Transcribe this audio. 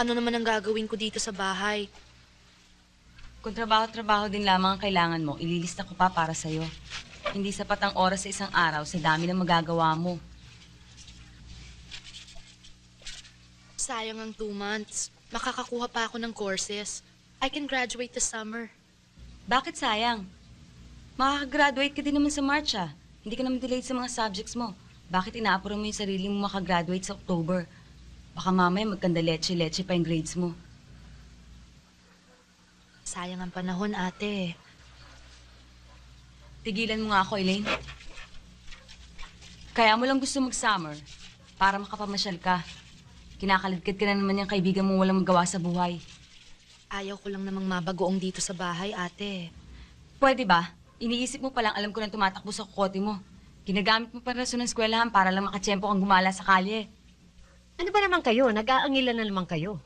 Ano naman ang gagawin ko dito sa bahay? Kung trabaho-trabaho din lamang ang kailangan mo, ililista ko pa para sa'yo. Hindi sapat ang oras sa isang araw sa dami ng magagawa mo. Sayang ang two months. Makakakuha pa ako ng courses. I can graduate this summer. Bakit sayang? Makakagraduate ka din naman sa March ah. Hindi ka naman delayed sa mga subjects mo. Bakit inaapuro mo yung sarili mo makagraduate sa October? Baka mamaya magkanda leche-leche pa yung grades mo. Sayang ang panahon, ate. Tigilan mo nga ako, Elaine. Kaya mo lang gusto mag-summer para makapamasyal ka. Kinakaladkad ka na naman yung kaibigan mo walang magawa sa buhay. Ayaw ko lang namang mabagoong dito sa bahay, ate. Pwede ba? Iniisip mo palang alam ko nang tumatakbo sa kukote mo. Ginagamit mo pa rason ng eskwelahan para lang makatsyempo kang gumala sa kalye. Ano ba naman kayo? Nag-aangilan na naman kayo.